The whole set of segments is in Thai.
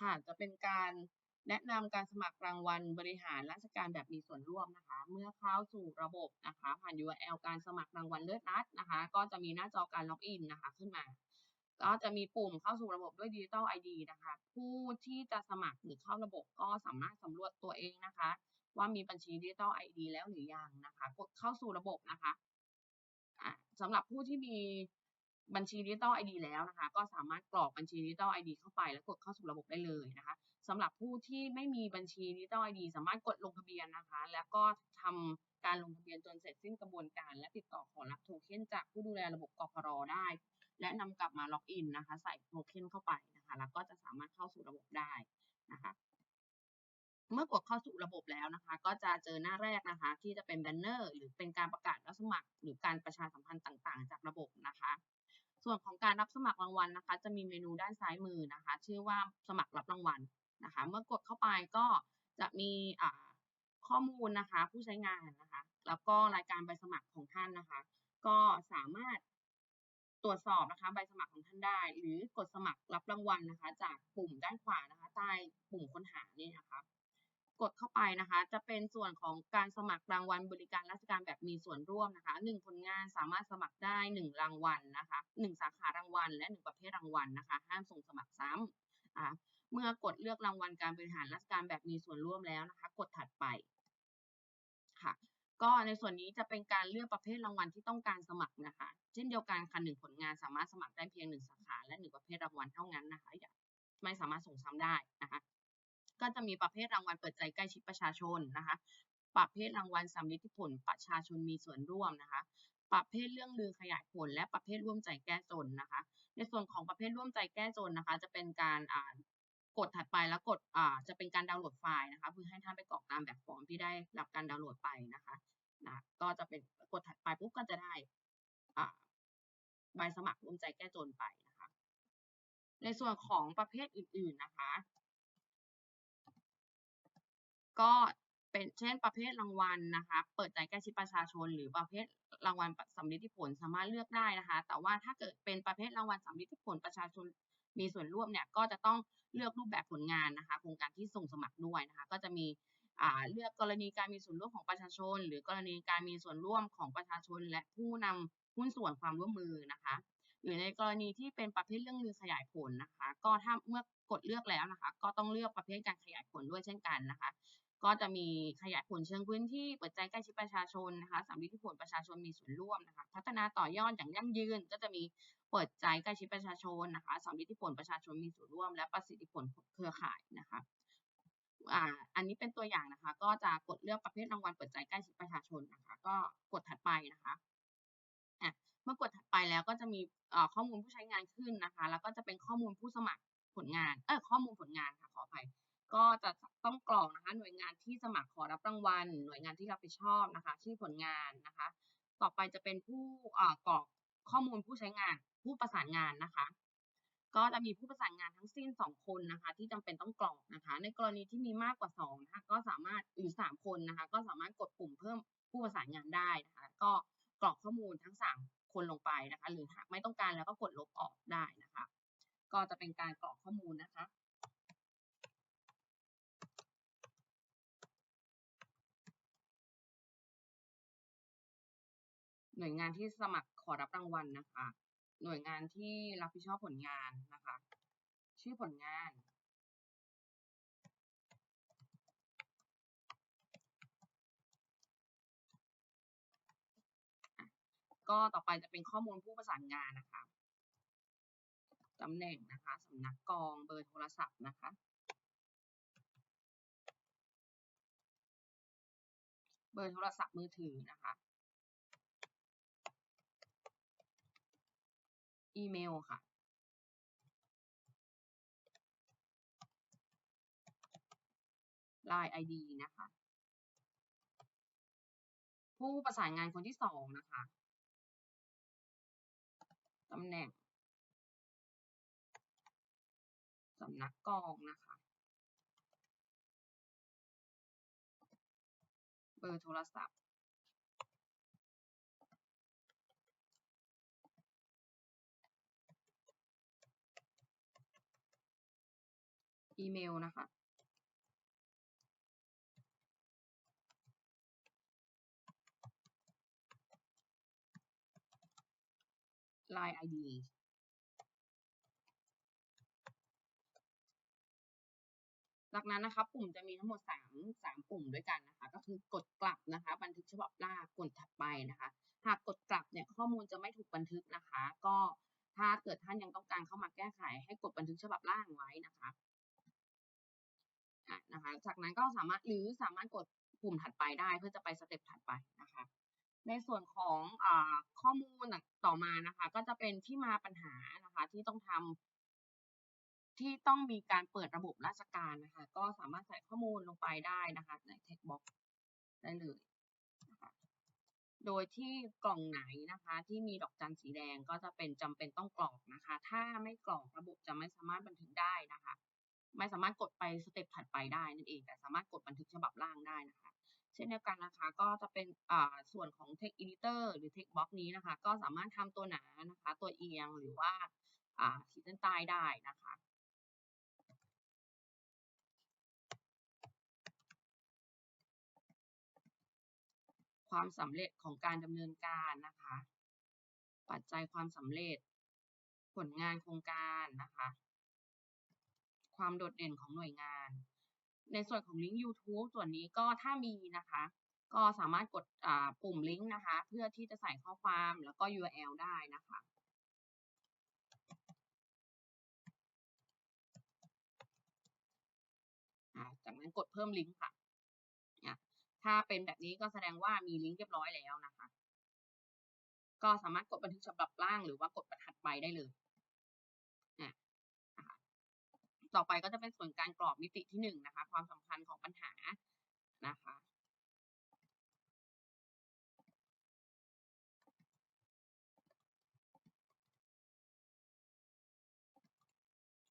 ค่ะ จะเป็นการแนะนำการสมัครรางวัลบริหารราชการแบบมีส่วนร่วมนะคะ เมื่อเข้าสู่ระบบนะคะ ผ่าน URL การสมัครรางวัลเลิศรัฐนะคะ ก็จะมีหน้าจอการล็อกอินนะคะขึ้นมา ก็จะมีปุ่มเข้าสู่ระบบด้วย Digital ID นะคะ ผู้ที่จะสมัครหรือเข้าระบบก็สามารถสำรวจตัวเองนะคะ ว่ามีบัญชี Digital ID แล้วหรือยังนะคะ กดเข้าสู่ระบบนะคะอะสำหรับผู้ที่มี บัญชี Digital ID แล้วนะคะ ก็สามารถกรอกบัญชี Digital ID เข้าไปแล้วกดเข้าสู่ระบบได้เลยนะคะสำหรับผู้ที่ไม่มีบัญชี Digital ID สามารถกดลงทะเบียนนะคะ แล้วก็ทำการลงทะเบียนจนเสร็จสิ้นกระบวนการ และติดต่อขอรับโทเค็นจากผู้ดูแลระบบกพรได้ และนำกลับมาล็อกอินนะคะ ใส่โทเค็นเข้าไปนะคะ แล้วก็จะสามารถเข้าสู่ระบบได้นะคะเมื่อกดเข้าสู่ระบบแล้วนะคะ ก็จะเจอหน้าแรกนะคะ ที่จะเป็นแบนเนอร์หรือเป็นการประกาศรับสมัคร หรือการประชาสัมพันธ์ต่างๆ จากระบบนะคะ ส่วนของการรับสมัครรางวัลนะคะ จะมีเมนูด้านซ้ายมือนะคะ ชื่อว่าสมัครรับรางวัลนะคะ เมื่อกดเข้าไปก็จะมีข้อมูลนะคะ ผู้ใช้งานนะคะ แล้วก็รายการใบสมัครของท่านนะคะ ก็สามารถตรวจสอบนะคะใบสมัครของท่านได้ หรือกดสมัครรับรางวัลนะคะ จากปุ่มด้านขวานะคะ ใต้ปุ่มค้นหานี่นะคะ กดเข้าไปนะคะ จะเป็นส่วนของการสมัครรางวัลบริการราชการแบบมีส่วนร่วมนะคะหนึ่งผลงานสามารถสมัครได้หนึ่งรางวัลนะคะหนึ่งสาขารางวัล และหนึ่งประเภทรางวัลนะคะ ห้ามส่งสมัครซ้ำอ่าเมื่อกดเลือกรางวัลการบริหารราชการแบบมีส่วนร่วมแล้วนะคะ กดถัดไปค่ะก็ในส่วนนี้จะเป็นการเลือกประเภทรางวัลที่ต้องการสมัครนะคะ เช่นเดียวกันค่ะหนึ่งผลงานสามารถสมัครได้เพียงหนึ่งสาขาและหนึ่งประเภทรางวัลเท่านั้นนะคะไม่สามารถส่งซ้ำได้นะคะ ก็จะมีประเภทรางวัลเปิดใจใกล้ชิดประชาชนนะคะ ประเภทรางวัลสำลิดผลประชาชนมีส่วนร่วมนะคะ ประเภทเรื่องลือขยายผล และประเภทร่วมใจแก้จนนะคะ ในส่วนของประเภทร่วมใจแก้จนนะคะ จะเป็นการอ่ากดถัดไปแล้วกดอ่าจะเป็นการดาวน์โหลดไฟล์นะคะเพื่อให้ท่านไปกรอกตามแบบฟอร์มที่ได้รับการดาวน์โหลดไปนะคะนะก็จะเป็นกดถัดไปปุ๊บก็จะได้อ่าใบสมัครร่วมใจแก้จนไปนะคะ ในส่วนของประเภทอื่นๆนะคะ ก็เป็นเช่นประเภทรางวัลนะคะ เปิดใจใกล้ชิดประชาชน หรือประเภทรางวัลสำลิดผลสามารถเลือกได้นะคะ แต่ว่าถ้าเกิดเป็นประเภทรางวัลสำลิดผลประชาชนมีส่วนร่วมเนี่ยก็จะต้องเลือกรูปแบบผลงานนะคะ โครงการที่ส่งสมัครด้วยนะคะ ก็จะมีเลือกกรณีการมีส่วนร่วมของประชาชน หรือกรณีการมีส่วนร่วมของประชาชน และผู้นำหุ้นส่วนความร่วมมือนะคะ หรือในกรณีที่เป็นประเภทเรื่องลือขยายผลนะคะ ก็ถ้าเมื่อกดเลือกแล้วนะคะ ก็ต้องเลือกประเภทการขยายผลด้วยเช่นกันนะคะ ก็จะมีขยายผลเชิงพื้นที่เปิดใจใกล้ชิดประชาชนนะคะสามวิธีผลประชาชนมีส่วนร่วมนะคะพัฒนาต่อยอดอย่างยั่งยืน ก็จะมีเปิดใจใกล้ชิดประชาชนนะคะสามวิธีผลประชาชนมีส่วนร่วม และประสิทธิผลเครือข่ายนะคะอ่าอันนี้เป็นตัวอย่างนะคะ ก็จะกดเลือกประเภทรางวัลเปิดใจใกล้ชิดประชาชนนะคะ ก็กดถัดไปนะคะอะเมื่อกดถัดไปแล้วก็จะมีข้อมูลผู้ใช้งานขึ้นนะคะ แล้วก็จะเป็นข้อมูลผู้สมัครผลงาน เออข้อมูลผลงานค่ะขออภัย ก็จะต้องกรอกนะคะหน่วยงานที่สมัครขอรับรางวัล หน่วยงานที่รับผิดชอบนะคะ ชื่อผลงานนะคะ ต่อไปจะเป็นผู้กรอกข้อมูลผู้ใช้งาน ผู้ประสานงานนะคะ ก็จะมีผู้ประสานงานทั้งสิ้น 2 คนนะคะ ที่จำเป็นต้องกรอกนะคะ ในกรณีที่มีมากกว่า2นะคะก็สามารถหรือ 3 คนนะคะ ก็สามารถกดปุ่มเพิ่มผู้ประสานงานได้นะคะ ก็กรอกข้อมูลทั้ง 3 คนลงไปนะคะ หรือหากไม่ต้องการแล้วก็กดลบออกได้นะคะ ก็จะเป็นการกรอกข้อมูลนะคะ หน่วยงานที่สมัครขอรับรางวัลนะคะ หน่วยงานที่รับผิดชอบผลงานนะคะ ชื่อผลงาน ก็ต่อไปจะเป็นข้อมูลผู้ประสานงานนะคะตำแหน่งนะคะสำนักกองเบอร์โทรศัพท์นะคะ เบอร์โทรศัพท์มือถือนะคะ อีเมลค่ะ Line ID นะคะ ผู้ประสานงานคนที่สองนะคะตำแหน่งสำนักกองนะคะ เบอร์โทรศัพท์ อีเมลนะคะ Line ID จากนั้นนะคะปุ่มจะมีทั้งหมดสามสามปุ่มด้วยกันนะคะ ก็คือกดกลับนะคะ บันทึกฉบับแรกกดถัดไปนะคะ หากกดกลับเนี่ยข้อมูลจะไม่ถูกบันทึกนะคะ ก็ถ้าเกิดท่านยังต้องการเข้ามาแก้ไขให้กดบันทึกฉบับล่างไว้นะคะ นะคะ จากนั้นก็สามารถหรือสามารถกดปุ่มถัดไปได้เพื่อจะไปสเต็ปถัดไปนะคะ ในส่วนของอข้อมูลต่อมานะคะ ก็จะเป็นที่มาปัญหานะคะที่ต้องทำที่ต้องมีการเปิดระบบราชการนะคะ ก็สามารถใส่ข้อมูลลงไปได้นะคะใน text box ได้เลยนะคะโดยที่กล่องไหนนะคะ ที่มีดอกจันสีแดงก็จะเป็นจำเป็นต้องกรอกนะคะ ถ้าไม่กรอกระบบจะไม่สามารถบันทึกได้นะคะ ไม่สามารถกดไปสเต็ปถัดไปได้นั่นเอง แต่สามารถกดบันทึกฉบับล่างได้นะคะ เช่นเดียวกันนะคะก็จะเป็นส่วนของ text editor หรือ text box นี้นะคะ ก็สามารถทำตัวหนานะคะตัวเอียงหรือว่าอ่าขีดเส้นใต้ได้นะคะความสำเร็จของการดำเนินการนะคะ ปัจจัยความสำเร็จ ผลงานโครงการนะคะ ความโดดเด่นของหน่วยงาน ในส่วนของลิงก์ YouTube ส่วนนี้ก็ถ้ามีนะคะ ก็สามารถกดปุ่มลิงก์นะคะ เพื่อที่จะใส่ข้อความแล้วก็ URL ได้นะคะจากนั้นกดเพิ่มลิงก์ค่ะถ้าเป็นแบบนี้ก็แสดงว่ามีลิงก์เรียบร้อยแล้วนะคะ ก็สามารถกดบันทึกฉบับล่างหรือว่ากดบันทัดไปได้เลย ต่อไปก็จะเป็นส่วนการกรอบมิติที่หนึ่งนะคะ ความสำคัญของปัญหานะคะ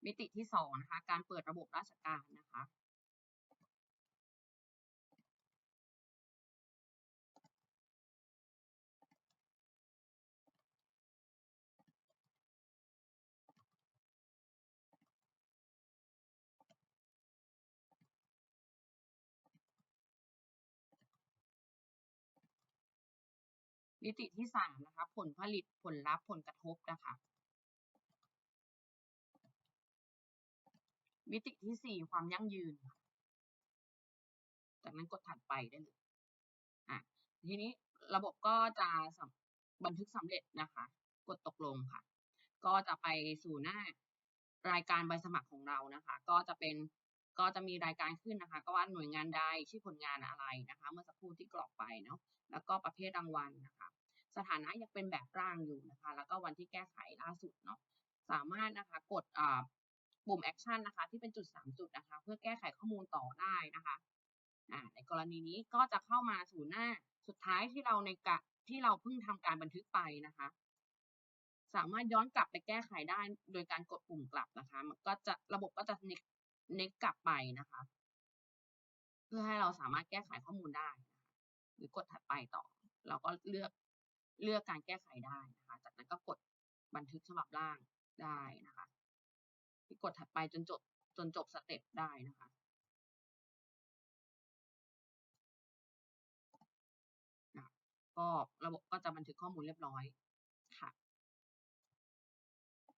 มิติที่สองนะคะการเปิดระบบราชการนะคะ มิติที่สามนะคะ ผลผลิตผลลัพธ์ผลกระทบนะคะ มิติที่สี่ความยั่งยืน จากนั้นกดถัดไปได้เลยอะทีนี้ระบบก็จะบันทึกสำเร็จนะคะ กดตกลงค่ะ ก็จะไปสู่หน้ารายการใบสมัครของเรานะคะ ก็จะเป็น ก็จะมีรายการขึ้นนะคะ ก็ว่าหน่วยงานใดชื่อผลงานอะไรนะคะ เมื่อสักครู่ที่กรอกไปเนาะแล้วก็ประเภทรางวัลนะคะ สถานะยังเป็นแบบร่างอยู่นะคะ แล้วก็วันที่แก้ไขล่าสุดเนาะสามารถนะคะกดปุ่มแอคชั่นนะคะ ที่เป็นจุด 3 จุดนะคะ เพื่อแก้ไขข้อมูลต่อได้นะคะในกรณีนี้ก็จะเข้ามาสู่หน้าสุดท้ายที่เราในกะที่เราเพิ่งทำการบันทึกไปนะคะ สามารถย้อนกลับไปแก้ไขได้โดยการกดปุ่มกลับนะคะ มันก็จะระบบก็จะเน็ก เน็กกลับไปนะคะ เพื่อให้เราสามารถแก้ไขข้อมูลได้นะคะหรือกดถัดไปต่อ เราก็เลือกเลือกการแก้ไขได้นะคะ จากนั้นก็กดบันทึกฉบับล่างได้นะคะกดถัดไปจนจบจนจบสเต็ปได้นะคะก็ระบบก็จะบันทึกข้อมูลเรียบร้อย